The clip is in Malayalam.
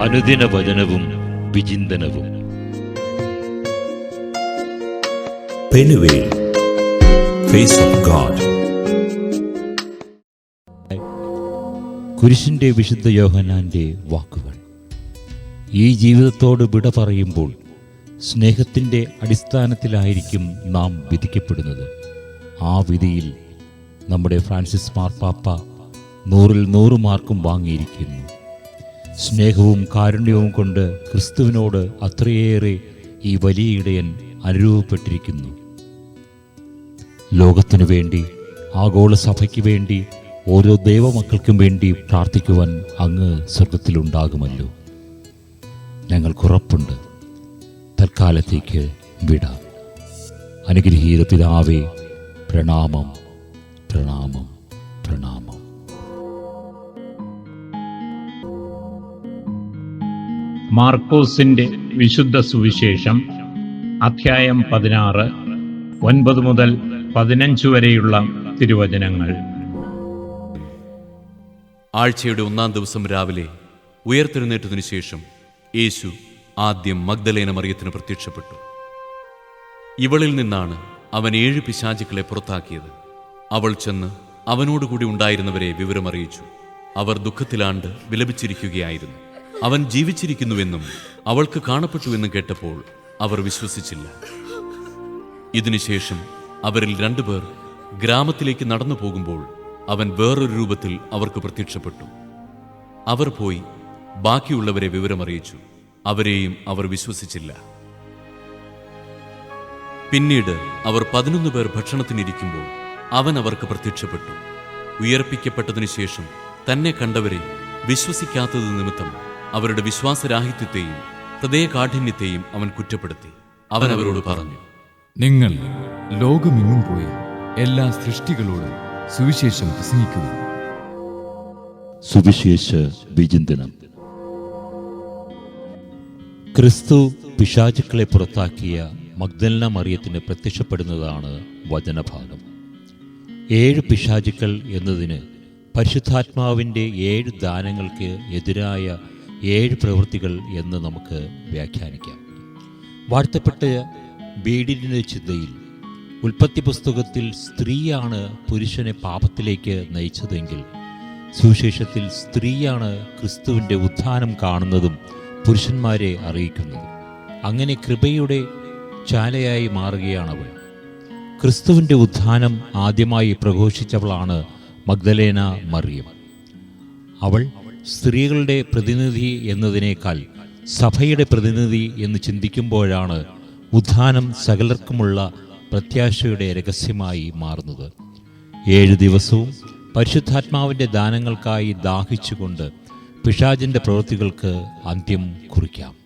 അനുദിന വചനവും വിചിന്തനവും. പെനുവേൽ ഫേസ് ഓഫ് ഗോഡ് കുരിശിന്റെ വിശുദ്ധ യോഹനാന്റെ വാക്കുകൾ. ഈ ജീവിതത്തോട് വിട പറയുമ്പോൾ സ്നേഹത്തിന്റെ അടിസ്ഥാനത്തിലായിരിക്കും നാം വിധിക്കപ്പെടുന്നത്. ആ വിധിയിൽ നമ്മുടെ ഫ്രാൻസിസ് മാർപ്പാപ്പ നൂറിൽ നൂറ് മാർക്കും വാങ്ങിയിരിക്കുന്നു. സ്നേഹവും കാരുണ്യവും കൊണ്ട് ക്രിസ്തുവിനോട് അത്രയേറെ ഈ വലിയ ഇടയൻ അനുരൂപപ്പെട്ടിരിക്കുന്നു. ലോകത്തിനു വേണ്ടി ആഗോള സഭയ്ക്ക് വേണ്ടി ഓരോ ദൈവമക്കൾക്കും വേണ്ടി പ്രാർത്ഥിക്കുവാൻ അങ്ങ് സ്വർഗത്തിലുണ്ടാകുമല്ലോ ഞങ്ങൾക്കുറപ്പുണ്ട് തൽക്കാലത്തേക്ക് വിടാം. അനുഗ്രഹീത പിതാവേ പ്രണാമം മാർക്കോസിന്റെ വിശുദ്ധ സുവിശേഷം അധ്യായം പതിനാറ് ഒൻപത് മുതൽ പതിനഞ്ച് വരെയുള്ള തിരുവചനങ്ങൾ. ആഴ്ചയുടെ ഒന്നാം ദിവസം രാവിലെ ഉയർത്തെഴുന്നേറ്റതിനു ശേഷം യേശു ആദ്യം മഗ്ദലേന മറിയത്തിന് പ്രത്യക്ഷപ്പെട്ടു. ഇവളിൽ നിന്നാണ് അവൻ ഏഴ് പിശാചുക്കളെ പുറത്താക്കിയത്. അവൾ ചെന്ന് അവനോടുകൂടി ഉണ്ടായിരുന്നവരെ വിവരമറിയിച്ചു. അവർ ദുഃഖത്തിലാണ്ട് വിലപിച്ചിരിക്കുകയായിരുന്നു. അവൻ ജീവിച്ചിരിക്കുന്നുവെന്നും അവൾക്ക് കാണപ്പെട്ടുവെന്നും കേട്ടപ്പോൾ അവർ വിശ്വസിച്ചില്ല. ഇതിനുശേഷം അവരിൽ രണ്ടുപേർ ഗ്രാമത്തിലേക്ക് നടന്നു പോകുമ്പോൾ അവൻ വേറൊരു രൂപത്തിൽ അവർക്ക് പ്രത്യക്ഷപ്പെട്ടു. അവർ പോയി ബാക്കിയുള്ളവരെ വിവരമറിയിച്ചു. അവരെയും അവർ വിശ്വസിച്ചില്ല. പിന്നീട് അവർ പതിനൊന്ന് പേർ ഭക്ഷണത്തിനിരിക്കുമ്പോൾ അവൻ അവർക്ക് പ്രത്യക്ഷപ്പെട്ടു. ഉയർപ്പിക്കപ്പെട്ടതിനു ശേഷം തന്നെ കണ്ടവരെ വിശ്വസിക്കാത്തത് നിമിത്തം അവരുടെ വിശ്വാസരാഹിത്യത്തെയും ഹൃദയകാഠിന്യത്തെയും അവൻ കുറ്റപ്പെടുത്തി. അവൻ അവരോട് പറഞ്ഞു നിങ്ങൾ ലോകമെങ്ങും പോയി എല്ലാ സൃഷ്ടികളോടും സുവിശേഷം പ്രസംഗിക്കുന്നു. സുവിശേഷ വിചിന്തനം. ക്രിസ്തു പിശാചുക്കളെ പുറത്താക്കിയ മഗ്ദലന മറിയത്തിന് പ്രത്യക്ഷപ്പെടുന്നതാണ് വചനഭാഗം. ഏഴ് പിശാചുക്കൾ എന്നതിന് പരിശുദ്ധാത്മാവിന്റെ ഏഴ് ദാനങ്ങൾക്ക് എതിരായ ഏഴ് പ്രവൃത്തികൾ എന്ന് നമുക്ക് വ്യാഖ്യാനിക്കാം. വാഴ്ത്തപ്പെട്ട ബീഡിന്റെ ചിന്തയിൽ ഉൽപ്പത്തി പുസ്തകത്തിൽ സ്ത്രീയാണ് പുരുഷനെ പാപത്തിലേക്ക് നയിച്ചതെങ്കിൽ സുവിശേഷത്തിൽ സ്ത്രീയാണ് ക്രിസ്തുവിന്റെ ഉത്ഥാനം കാണുന്നതും പുരുഷന്മാരെ അറിയിക്കുന്നതും. അങ്ങനെ കൃപയുടെ ചാലയായി മാറുകയാണവൾ ക്രിസ്തുവിന്റെ ഉത്ഥാനം ആദ്യമായി പ്രഘോഷിച്ചവളാണ് മഗ്ദലേന മറിയം. അവൾ സ്ത്രീകളുടെ പ്രതിനിധി എന്നതിനേക്കാൾ സഭയുടെ പ്രതിനിധി എന്ന് ചിന്തിക്കുമ്പോഴാണ് ഉത്ഥാനം സകലർക്കുമുള്ള പ്രത്യാശയുടെ രഹസ്യമായി മാറുന്നത്. ഏഴ് ദിവസവും പരിശുദ്ധാത്മാവിന്റെ ദാനങ്ങൾക്കായി ദാഹിച്ചുകൊണ്ട് പിഷാജിന്റെ പ്രവൃത്തികൾക്ക് അന്ത്യം കുറിക്കാം.